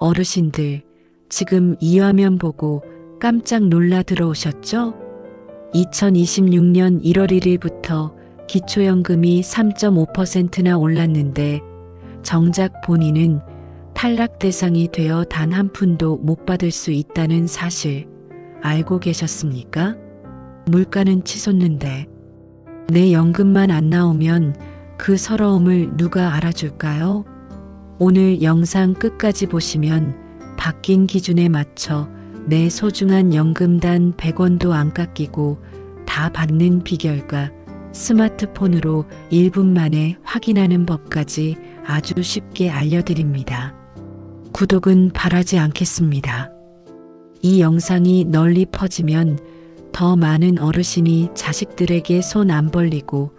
어르신들, 지금 이 화면 보고 깜짝 놀라 들어오셨죠? 2026년 1월 1일부터 기초연금이 3.5%나 올랐는데 정작 본인은 탈락 대상이 되어 단 한 푼도 못 받을 수 있다는 사실 알고 계셨습니까? 물가는 치솟는데 내 연금만 안 나오면 그 서러움을 누가 알아줄까요? 오늘 영상 끝까지 보시면 바뀐 기준에 맞춰 내 소중한 연금단 100원도 안 깎이고 다 받는 비결과 스마트폰으로 1분 만에 확인하는 법까지 아주 쉽게 알려드립니다. 구독은 바라지 않겠습니다. 이 영상이 널리 퍼지면 더 많은 어르신이 자식들에게 손 안 벌리고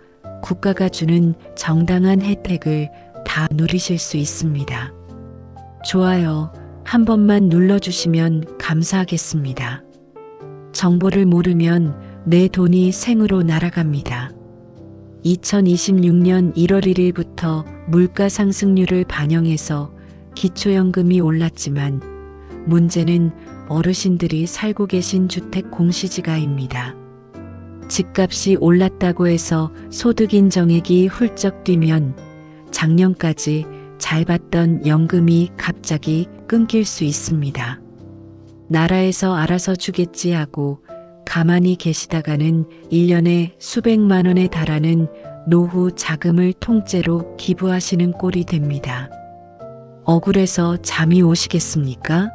국가가 주는 정당한 혜택을 다 누리실 수 있습니다. 좋아요 한 번만 눌러주시면 감사하겠습니다. 정보를 모르면 내 돈이 생으로 날아갑니다. 2026년 1월 1일부터 물가 상승률을 반영해서 기초연금이 올랐지만 문제는 어르신들이 살고 계신 주택 공시지가입니다. 집값이 올랐다고 해서 소득 인정액이 훌쩍 뛰면 작년까지 잘 받던 연금이 갑자기 끊길 수 있습니다. 나라에서 알아서 주겠지 하고 가만히 계시다가는 1년에 수백만 원에 달하는 노후 자금을 통째로 기부하시는 꼴이 됩니다. 억울해서 잠이 오시겠습니까?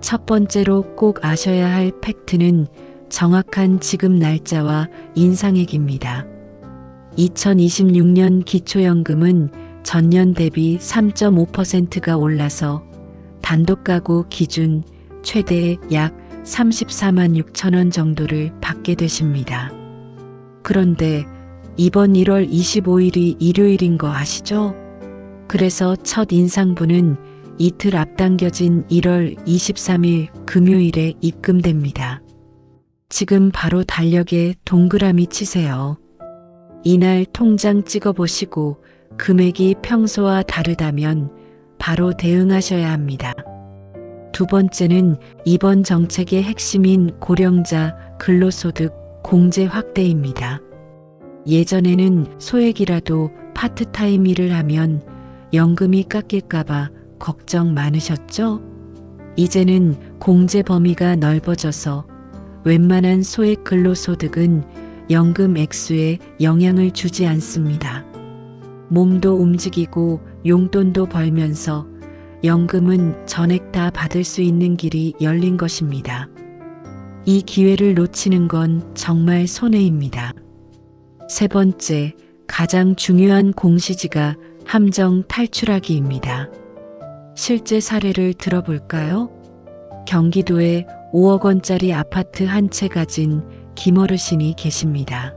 첫 번째로 꼭 아셔야 할 팩트는 정확한 지급 날짜와 인상액입니다. 2026년 기초연금은 전년 대비 3.5%가 올라서 단독 가구 기준 최대 약 34만 6천 원 정도를 받게 되십니다. 그런데 이번 1월 25일이 일요일인 거 아시죠? 그래서 첫 인상분은 이틀 앞당겨진 1월 23일 금요일에 입금됩니다. 지금 바로 달력에 동그라미 치세요. 이날 통장 찍어보시고 금액이 평소와 다르다면 바로 대응하셔야 합니다. 두 번째는 이번 정책의 핵심인 고령자 근로소득 공제 확대입니다. 예전에는 소액이라도 파트타임 일을 하면 연금이 깎일까봐 걱정 많으셨죠? 이제는 공제 범위가 넓어져서 웬만한 소액 근로소득은 연금 액수에 영향을 주지 않습니다. 몸도 움직이고 용돈도 벌면서 연금은 전액 다 받을 수 있는 길이 열린 것입니다. 이 기회를 놓치는 건 정말 손해입니다. 세 번째, 가장 중요한 공시지가 함정 탈출하기입니다. 실제 사례를 들어볼까요? 경기도에 5억 원짜리 아파트 한 채 가진 김어르신이 계십니다.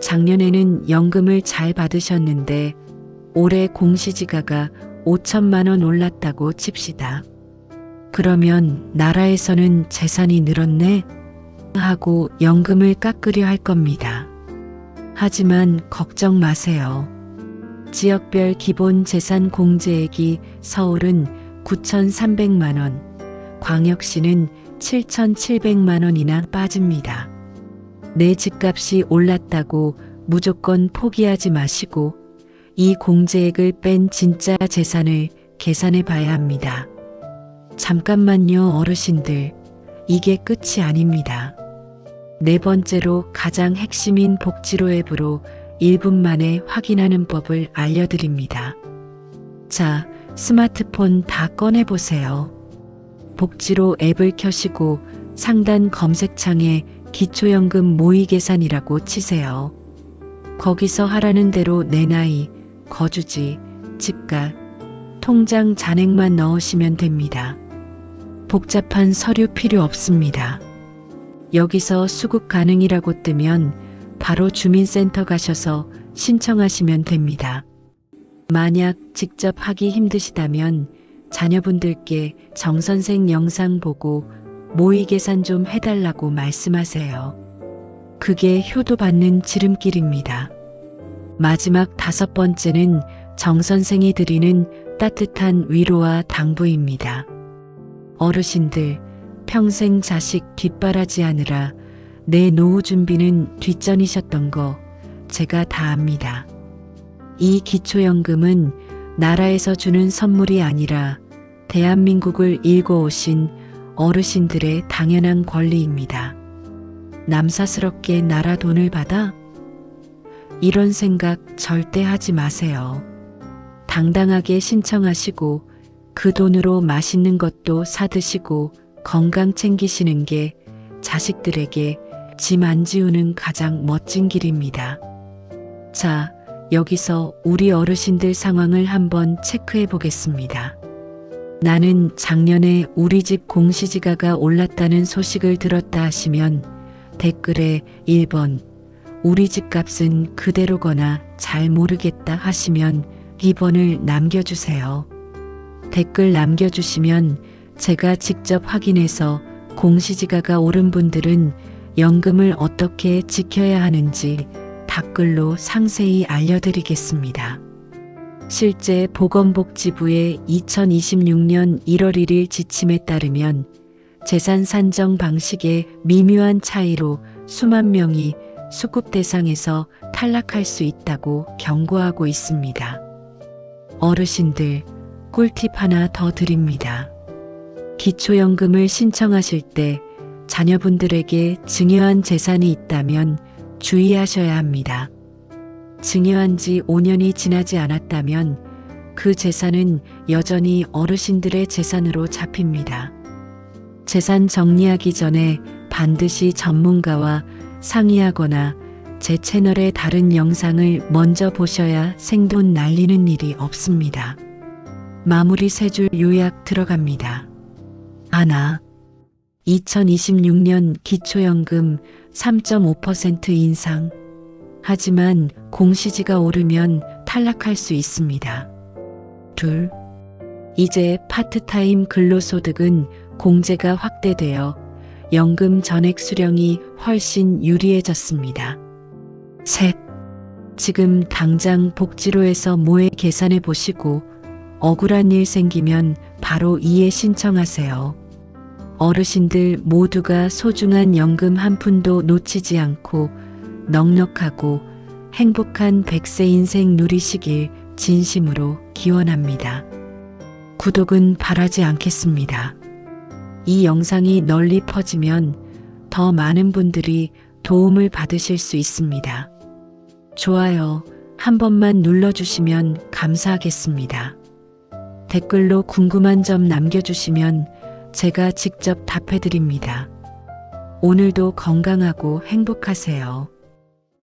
작년에는 연금을 잘 받으셨는데 올해 공시지가가 5천만 원 올랐다고 칩시다. 그러면 나라에서는 재산이 늘었네? 하고 연금을 깎으려 할 겁니다. 하지만 걱정 마세요. 지역별 기본 재산 공제액이 서울은 9,300만 원, 광역시는 7,700만 원이나 빠집니다. 내 집값이 올랐다고 무조건 포기하지 마시고 이 공제액을 뺀 진짜 재산을 계산해 봐야 합니다. 잠깐만요, 어르신들. 이게 끝이 아닙니다. 네 번째로 가장 핵심인 복지로 앱으로 1분 만에 확인하는 법을 알려드립니다. 자, 스마트폰 다 꺼내보세요. 복지로 앱을 켜시고 상단 검색창에 기초연금 모의계산이라고 치세요. 거기서 하라는 대로 내 나이, 거주지, 집값, 통장 잔액만 넣으시면 됩니다. 복잡한 서류 필요 없습니다. 여기서 수급 가능이라고 뜨면 바로 주민센터 가셔서 신청하시면 됩니다. 만약 직접 하기 힘드시다면 자녀분들께 정선생 영상 보고 모의 계산 좀 해달라고 말씀하세요. 그게 효도 받는 지름길입니다. 마지막 다섯 번째는 정 선생이 드리는 따뜻한 위로와 당부입니다. 어르신들, 평생 자식 뒷바라지 하느라 내 노후 준비는 뒷전이셨던 거 제가 다 압니다. 이 기초연금은 나라에서 주는 선물이 아니라 대한민국을 일궈오신 어르신들의 당연한 권리입니다. 남사스럽게 나라 돈을 받아? 이런 생각 절대 하지 마세요. 당당하게 신청하시고 그 돈으로 맛있는 것도 사드시고 건강 챙기시는 게 자식들에게 짐 안 지우는 가장 멋진 길입니다. 자, 여기서 우리 어르신들 상황을 한번 체크해 보겠습니다. 나는 작년에 우리 집 공시지가가 올랐다는 소식을 들었다 하시면 댓글에 1번 우리 집 값은 그대로거나 잘 모르겠다 하시면 2번을 남겨주세요. 댓글 남겨주시면 제가 직접 확인해서 공시지가가 오른 분들은 연금을 어떻게 지켜야 하는지 댓글로 상세히 알려드리겠습니다. 실제 보건복지부의 2026년 1월 1일 지침에 따르면 재산 산정 방식의 미묘한 차이로 수만 명이 수급 대상에서 탈락할 수 있다고 경고하고 있습니다. 어르신들, 꿀팁 하나 더 드립니다. 기초연금을 신청하실 때 자녀분들에게 증여한 재산이 있다면 주의하셔야 합니다. 증여한 지 5년이 지나지 않았다면 그 재산은 여전히 어르신들의 재산으로 잡힙니다. 재산 정리하기 전에 반드시 전문가와 상의하거나 제 채널의 다른 영상을 먼저 보셔야 생돈 날리는 일이 없습니다. 마무리 세 줄 요약 들어갑니다. 하나. 2026년 기초연금 3.5% 인상. 하지만 공시지가 오르면 탈락할 수 있습니다. 둘. 이제 파트타임 근로소득은 공제가 확대되어 연금 전액 수령이 훨씬 유리해졌습니다. 셋. 지금 당장 복지로에서 모에 계산해 보시고 억울한 일 생기면 바로 이에 신청하세요. 어르신들 모두가 소중한 연금 한 푼도 놓치지 않고 넉넉하고 행복한 백세 인생 누리시길 진심으로 기원합니다. 구독은 바라지 않겠습니다. 이 영상이 널리 퍼지면 더 많은 분들이 도움을 받으실 수 있습니다. 좋아요 한 번만 눌러주시면 감사하겠습니다. 댓글로 궁금한 점 남겨주시면 제가 직접 답해드립니다. 오늘도 건강하고 행복하세요.